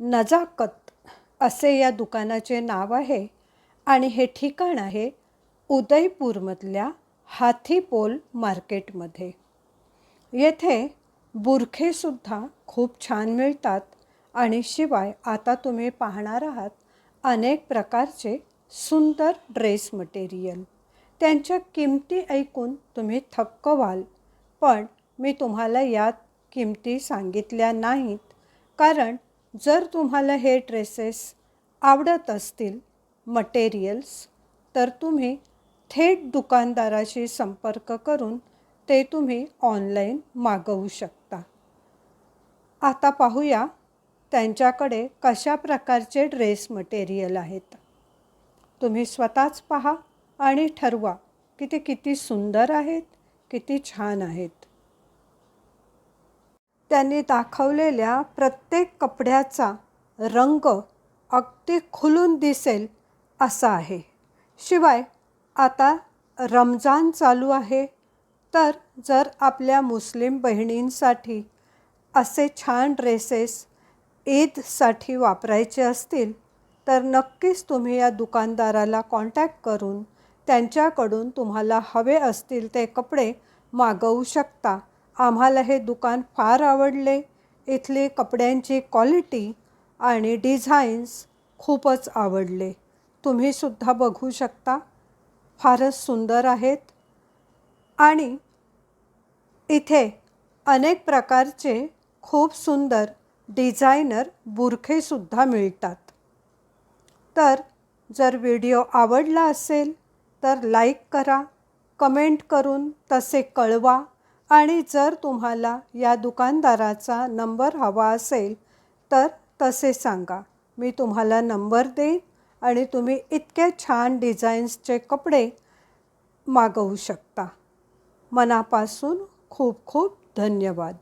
नजाकत असे या दुकानाचे नाव आहे आणि हे ठिकाण आहे उदयपूरमधल्या हाथीपोल मार्केटमध्ये. येथे बुरखेसुद्धा खूप छान मिळतात आणि शिवाय आता तुम्ही पाहणार आहात अनेक प्रकारचे सुंदर ड्रेस मटेरियल. त्यांच्या किमती ऐकून तुम्ही थक्क व्हाल पण मी तुम्हाला यात किमती सांगितल्या नाहीत कारण जर तुम्हाला हे ड्रेसेस आवडत असतील मटेरियल्स तर तुम्ही थेट दुकानदाराशी संपर्क करून ते तुम्ही ऑनलाईन मागवू शकता. आता पाहूया त्यांच्याकडे कशा प्रकारचे ड्रेस मटेरियल आहेत. तुम्ही स्वतःच पहा आणि ठरवा की ते किती सुंदर आहेत किती छान आहेत. त्यांनी दाखवलेल्या प्रत्येक कपड्याचा रंग अगदी खुलून दिसेल असा आहे. शिवाय आता रमजान चालू आहे तर जर आपल्या मुस्लिम बहिणींसाठी असे छान ड्रेसेस ईदसाठी वापरायचे असतील तर नक्कीच तुम्ही या दुकानदाराला कॉन्टॅक्ट करून त्यांच्याकडून तुम्हाला हवे असतील ते कपडे मागवू शकता. आम्हाला हे दुकान फार आवडले. इथली कपड्यांची क्वालिटी आणि डिझाईन्स खूपच आवडले. तुम्हीसुद्धा बघू शकता. फारच सुंदर आहेत. आणि इथे अनेक प्रकारचे खूप सुंदर डिझायनर बुरखेसुद्धा मिळतात. तर जर व्हिडिओ आवडला असेल तर लाईक करा. कमेंट करून तसे कळवा. आणि जर तुम्हाला या दुकानदाराचा नंबर हवा असेल तर तसे सांगा. मी तुम्हाला नंबर देईन आणि तुम्ही इतके छान डिझाईन्सचे कपडे मागवू शकता. मनापासून खूप खूप धन्यवाद.